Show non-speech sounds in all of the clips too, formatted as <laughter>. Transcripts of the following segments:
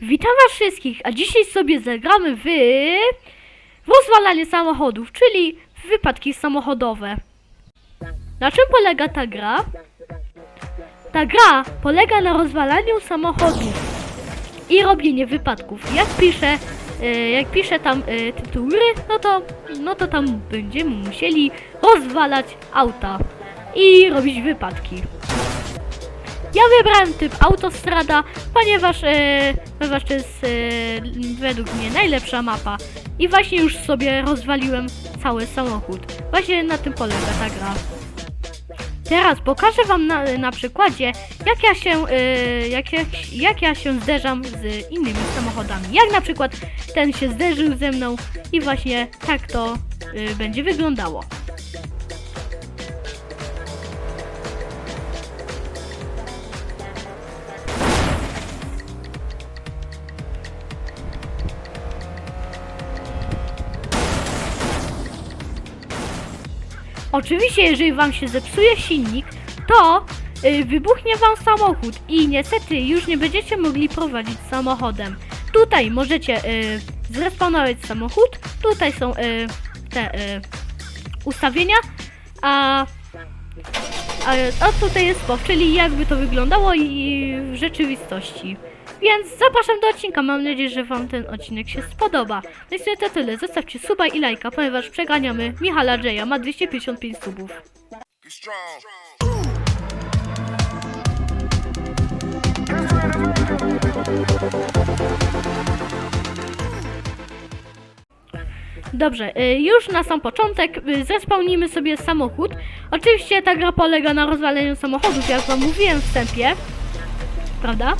Witam was wszystkich, a dzisiaj sobie zagramy w rozwalanie samochodów, czyli wypadki samochodowe. Na czym polega ta gra? Ta gra polega na rozwalaniu samochodów i robienie wypadków. Jak piszę, e, jak piszę tam e, tytuł gry, no to, no to tam będziemy musieli rozwalać auta i robić wypadki. Ja wybrałem typ autostrada, ponieważ, e, ponieważ to jest e, według mnie najlepsza mapa. I właśnie już sobie rozwaliłem cały samochód. Właśnie na tym polega ta gra. Teraz pokażę wam na, na przykładzie, jak ja się, e, jak, jak, jak ja się zderzam z innymi samochodami. Jak na przykład ten się zderzył ze mną i właśnie tak to e, będzie wyglądało. Oczywiście, jeżeli wam się zepsuje silnik, to y, wybuchnie wam samochód i niestety już nie będziecie mogli prowadzić samochodem. Tutaj możecie y, zrespawnować samochód, tutaj są y, te y, ustawienia, a, a, a tutaj jest POW, czyli jakby to wyglądało i w rzeczywistości. Więc zapraszam do odcinka, mam nadzieję, że wam ten odcinek się spodoba. No i sobie to tyle, zostawcie suba i lajka, ponieważ przeganiamy Michala Jaya, ma 255 subów. Dobrze, y, już na sam początek y, zespełnimy sobie samochód. Oczywiście ta gra polega na rozwaleniu samochodów, jak wam mówiłem w wstępie. Prawda?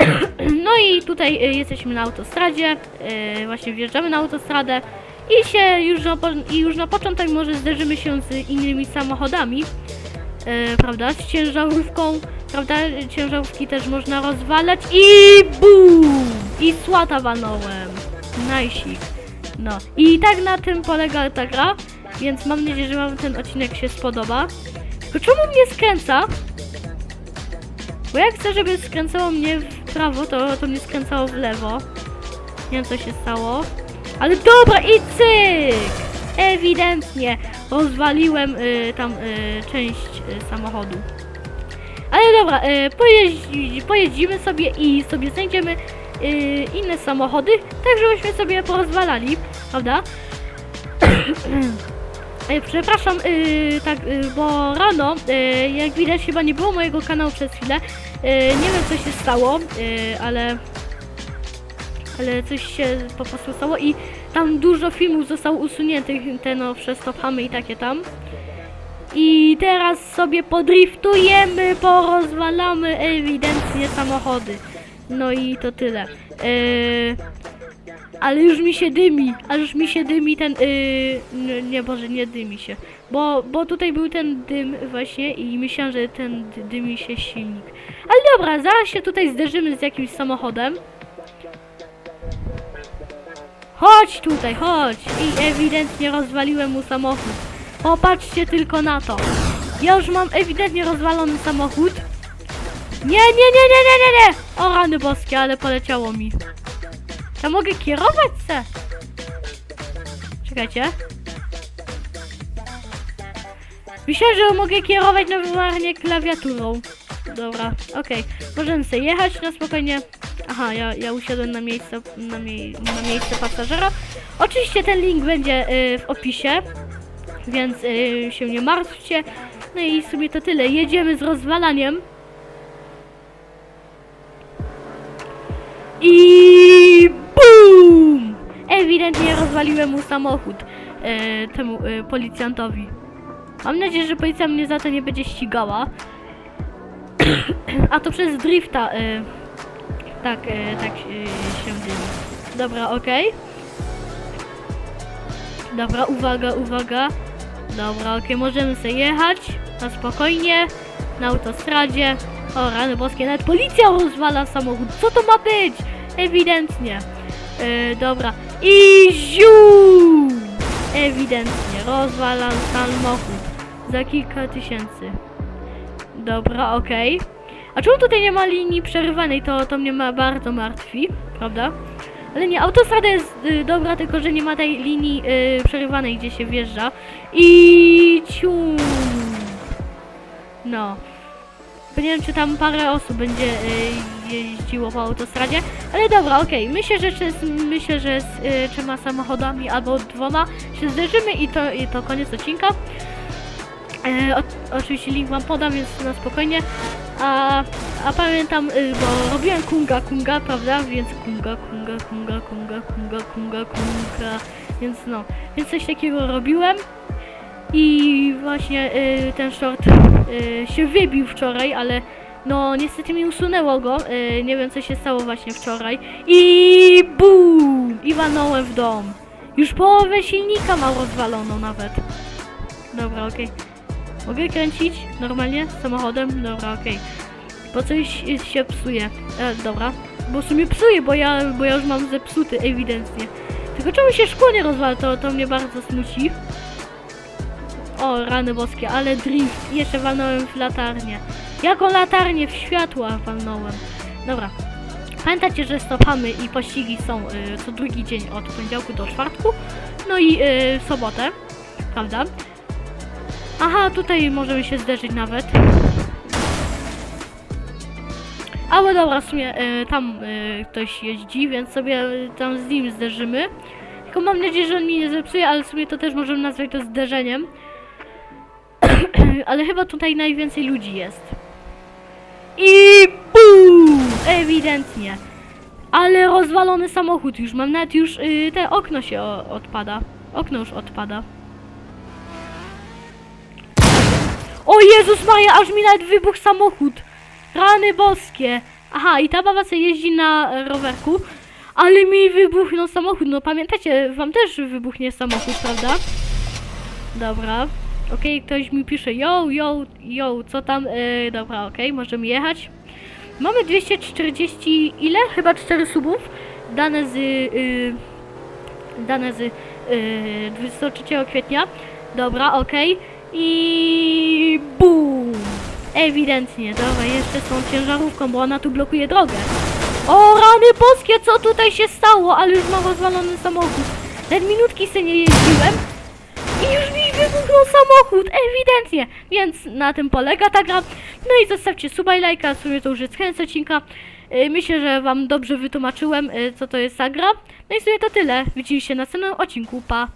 <clears throat> No i tutaj y, jesteśmy na autostradzie, y, właśnie wjeżdżamy na autostradę i się już na, i już na początek może zderzymy się z innymi samochodami, y, prawda, z ciężarówką, prawda, ciężarówki też można rozwalać i BUM! I słata walnąłem. Najsik. No i tak na tym polega ta gra, więc mam nadzieję, że wam ten odcinek się spodoba. Czemu mnie skręca? Bo jak chcę, żeby skręcało mnie w prawo, to, to mnie skręcało w lewo. Nie wiem co się stało. Ale dobra i cyk! Ewidentnie rozwaliłem y, tam y, część y, samochodu. Ale dobra, y, pojeździ, pojeździmy sobie i sobie znajdziemy y, inne samochody, tak żebyśmy sobie porozwalali, prawda? <clears throat> E, Przepraszam, y, tak, y, bo rano, y, jak widać, chyba nie było mojego kanału przez chwilę. Y, nie wiem, co się stało, y, ale. Ale coś się po prostu stało i tam dużo filmów zostało usuniętych, te no, przez tophamy i takie tam. I teraz sobie podriftujemy, porozwalamy ewidentnie samochody. No i to tyle. Yy, ale już mi się dymi, a już mi się dymi ten, yy, nie, Boże, nie dymi się, bo, bo tutaj był ten dym właśnie i myślałem, że ten dy- dymi się silnik. Ale dobra, zaraz się tutaj zderzymy z jakimś samochodem. Chodź tutaj, chodź! I ewidentnie rozwaliłem mu samochód. Popatrzcie tylko na to. Ja już mam ewidentnie rozwalony samochód. Nie, nie, nie, nie, nie, nie, nie! O rany boskie, ale poleciało mi. Ja mogę kierować se. Czekajcie. Myślałem, że mogę kierować normalnie klawiaturą. Dobra, okej. Możemy sobie jechać na spokojnie. Aha, ja, ja usiadłem na miejsce, na, na miejsce pasażera. Oczywiście ten link będzie y, w opisie, więc y, się nie martwcie. No i w sumie to tyle. Jedziemy z rozwalaniem. Rozwaliłem mu samochód e, temu e, policjantowi. Mam nadzieję, że policja mnie za to nie będzie ścigała. <coughs> A to przez drifta. E, tak, e, tak e, się dzieje. Dobra, okej. Dobra, uwaga, uwaga. Dobra, okej, możemy sobie jechać na spokojnie, na autostradzie. O, rany boskie, nawet policja rozwala samochód. Co to ma być? Ewidentnie. E, dobra. I ziu! Ewidentnie, rozwalam samochód za kilka tysięcy. Dobra, okej. A czemu tutaj nie ma linii przerywanej, to, to mnie ma bardzo martwi, prawda? Ale nie, autostrada jest y, dobra, tylko że nie ma tej linii y, przerywanej, gdzie się wjeżdża. I ciu. No. Nie wiem, czy tam parę osób będzie y, jeździło po autostradzie, ale dobra, okej. Myślę, że z- myślę, że z y, trzema samochodami albo dwoma się zderzymy i to, i to koniec odcinka. E, o, oczywiście link wam podam, więc na spokojnie. A, a pamiętam, y, bo robiłem kunga kunga, prawda? Więc kunga kunga kunga kunga kunga kunga kunga. Więc no, więc coś takiego robiłem. I właśnie y, ten short y, się wybił wczoraj, ale no niestety mi usunęło go. Y, nie wiem co się stało właśnie wczoraj. I BUM! I w dom. Już połowę silnika ma rozwaloną nawet. Dobra, okej. Mogę kręcić normalnie samochodem? Dobra, okej. Bo coś się psuje. E, dobra. Bo w sumie psuje, bo ja, bo ja już mam zepsuty ewidentnie. Tylko czemu się szkło nie rozwala, to, to mnie bardzo smuci. O, rany boskie, ale drift. Jeszcze walnąłem w latarnię. Jaką latarnię? W światła walnąłem. Dobra. Pamiętajcie, że stopamy i pościgi są y, co drugi dzień od poniedziałku do czwartku. No i y, w sobotę. Prawda? Aha, tutaj możemy się zderzyć nawet. Ale dobra, w sumie y, tam y, ktoś jeździ, więc sobie tam z nim zderzymy. Tylko mam nadzieję, że on mi nie zepsuje, ale w sumie to też możemy nazwać to zderzeniem. <coughs> ale chyba tutaj najwięcej ludzi jest. I BUM! Ewidentnie. Ale rozwalony samochód już mam, nawet już y, te okno się odpada. Okno już odpada. O Jezus Maria, aż mi nawet wybuchł samochód. Rany boskie. Aha, i ta baba sobie jeździ na rowerku, ale mi wybuchnął samochód. No pamiętacie, wam też wybuchnie samochód, prawda? Dobra. Okej, ktoś mi pisze, yo, yo, yo, co tam? E, dobra, okej, możemy jechać. Mamy 240, ile? Chyba 4 subów. Dane z... Y, dane z y, 23 kwietnia. Dobra, okej. I BUM! Ewidentnie, dobra, jeszcze tą ciężarówką, bo ona tu blokuje drogę. O rany boskie, co tutaj się stało? Ale już mam rozwalony samochód. Nawet minutki sobie nie jeździłem. I już mi wybuchnął samochód, ewidentnie. Więc na tym polega ta gra. No i zostawcie suba i lajka, w sumie to już jest odcinka. Yy, Myślę, że wam dobrze wytłumaczyłem, yy, co to jest ta gra. No i w sumie to tyle. Widzimy się na następnym odcinku, pa!